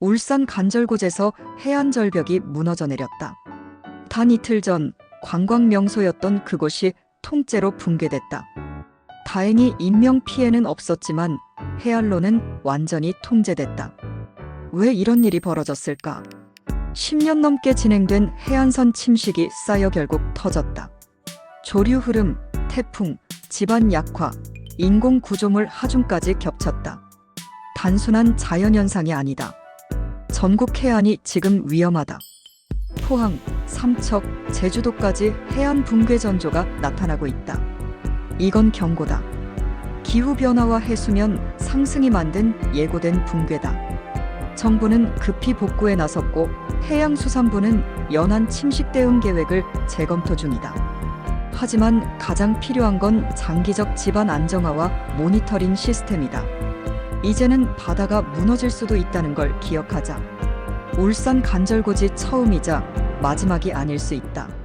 울산 간절곶에서 해안 절벽이 무너져 내렸다. 단 이틀 전 관광 명소였던 그곳이 통째로 붕괴됐다. 다행히 인명 피해는 없었지만 해안로는 완전히 통제됐다. 왜 이런 일이 벌어졌을까? 10년 넘게 진행된 해안선 침식이 쌓여 결국 터졌다. 조류 흐름, 태풍, 지반 약화, 인공 구조물 하중까지 겹쳤다. 단순한 자연현상이 아니다. 전국 해안이 지금 위험하다. 포항, 삼척, 제주도까지 해안 붕괴 전조가 나타나고 있다. 이건 경고다. 기후변화와 해수면 상승이 만든 예고된 붕괴다. 정부는 급히 복구에 나섰고 해양수산부는 연안 침식 대응 계획을 재검토 중이다. 하지만 가장 필요한 건 장기적 집안 안정화와 모니터링 시스템이다. 이제는 바다가 무너질 수도 있다는 걸 기억하자. 울산 간절곶이 처음이자 마지막이 아닐 수 있다.